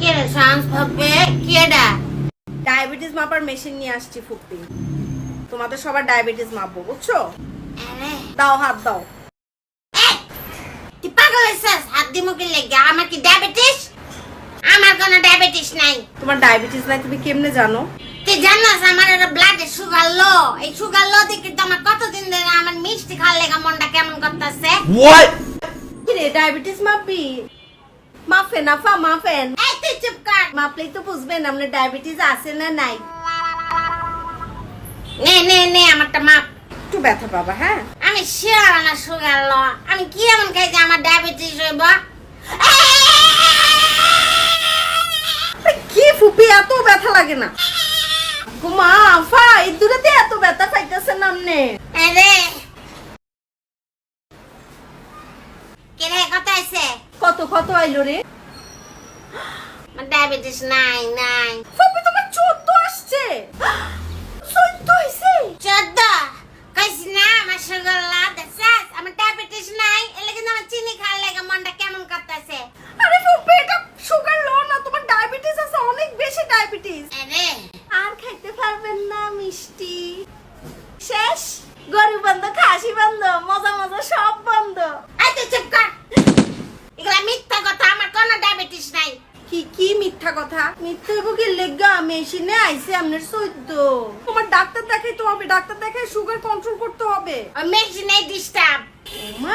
কে রে সান্স কেডা ডায়াবেটিস মাপার মেশিন নিয়ে আসছি ফুপি। তোমাদের সবার ডায়াবেটিস মাপবো বুঝছ? দাও হাত দাও। তুই পাগল হয়েছিস হাত দি মুখে লেগে? আমার কি ডায়াবেটিস? আমার কোনো ডায়াবেটিস নাই। তোমার ডায়াবেটিস নাই তুমি কেমনে জানো? তুই জানাস? আমার একটা ব্লাডে সুগার লো এই সুগার লো দেখে তো আমার কতদিন ধরে আমার মিষ্টি খাওয়ার লেগে মনটা কেমন করতেছে? What? কিরে ডায়াবেটিস মাপবি মাফেন আফা মাফেন। মাপলেই তো বুঝবেন আপনার ডায়াবেটিস আছে না নাই। নে নে নে আমারটা মাপ। একটু ব্যথা পাবা হ্যাঁ? আমি শিওর আমার সুগার লো আমি কি এমন খাই যে আমার ডায়াবেটিস হইব? কি ফুপি এত ব্যথা লাগে না। গুমা আফা এই দূরেতে এত ব্যথা পাইতেছে না আমনে আরে কে রে কত কত কত আইলো রে? ডায়াবেটিস নাই নাই ফুপি তোমার চোদ্দ আসছে। চোদ্দ হয়েছে চোদ্দ? কইছি না আমার সুগার লো দেখছাস আমার ডায়াবেটিস নাই এলে কিন্তু আমার চিনি খাওয়ার লেগে মনটা কেমন করতেছে? আরে ফুপি এটা সুগার লো না তোমার ডায়াবেটিস আছে অনেক বেশি ডায়াবেটিস আরে। আর খাইতে পারবেন না মিষ্টি। শেষ। গরু বন্ধ খাসি বন্ধ মজা মজা সব বন্ধ এই তুই চুপ কর এগুলা মিথ্যা কথা আমার কোনো ডায়াবেটিস নাই কি কি মিথ্যা কথা। মিথ্যা লেগা মেশিনে আইছে আপনার চোদ্দ তোমার ডাক্তার দেখাইতে হবে ডাক্তার দেখাই সুগার কন্ট্রোল করতে হবে। মেশিনে ডিস্টার্ব মা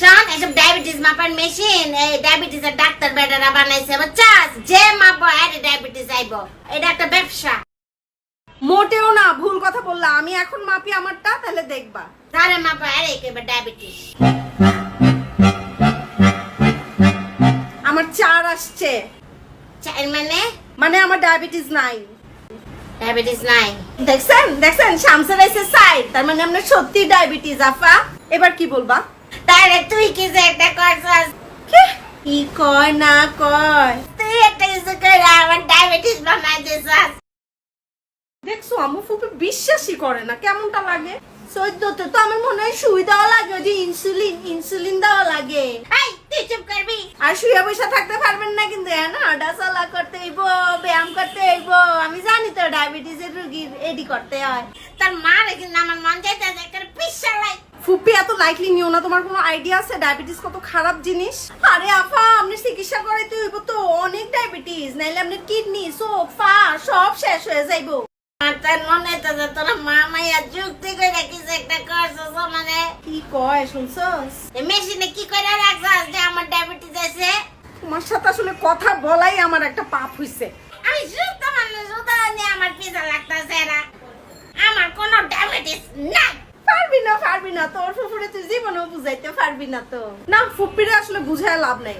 শোন এসব ডায়াবেটিস মাপার মেশিন এই ডায়াবেটিস এর ডাক্তার বেটারা বানাইছে বুঝছাস? যে মাপবো এর ডায়াবেটিস আইব। এটা একটা ব্যবসা। মোটেও না ভুল কথা বললা। আমি এখন মাপি আমারটা তাহলে দেখবা। তারে মাপবো এর একেবারে ডায়াবেটিস আমার চার আসছে মানে? মানে আমার ডায়াবেটিস নাই। ডায়াবেটিস নাই। দেখছেন? দেখছেন? শামসের এসে সাইড তার মানে আপনার সত্যি ডায়াবেটিস আফা। এবার কি বলবা? তাহলে তুই কি যে একটা করছস? কি? কয় না কয়? তুই একটা কিছু করে আমার ডায়াবেটিস বানাই দিছস। দেখছ আমু ফুপি বিশ্বাসই করে না কেমনটা লাগে? চোদ্দতে তো আমার মনে হয় সুই দেওয়া লাগে যে ইনসুলিন ইনসুলিন দেওয়া লাগে। করবি আর শুয়ে বসে থাকতে পারবেন না কিন্তু হ্যাঁ না? চলা করতে হইব, ব্যায়াম করতে হইব। আমি জানি তো ডায়াবেটিসের রুগীর এডি করতে হয়। তোর মারে কিন্তু আমার মন চাইতেছে একটা পিসা লাই ফুপি, এত লাইকলি নিও না। তোমার কোনো আইডিয়া আছে? ডায়াবেটিস কত খারাপ জিনিস? আরে আফা, আপনি চিকিৎসা করাইতে হইব তো। অনেক ডায়াবেটিস, নাইলে আপনার কিডনি চোখ ফা সব শেষ হয়ে যাইব। তার মনে তো যে তোরা মা মাইয়া যুক্তি কিছু একটা করছস মানে। কি কয় শুনছস? মেশিনে কি রাখছস? যে আমার ডায়াবেটিস আছে। তোমার সাথে আসলে কথা বলাই আমার একটা পাপ হইছে। আমি সুস্থ মানুষ সুস্থ নিয়ে আমার পিজা লাগতেছে এরা আমার কোনো ডায়াবেটিস নাই। পারবি না পারবি না। তোর ফুফুরে তুই জীবনেও বুঝাইতে পারবি না তো। না ফুপিরে আসলে বুঝায় লাভ নাই।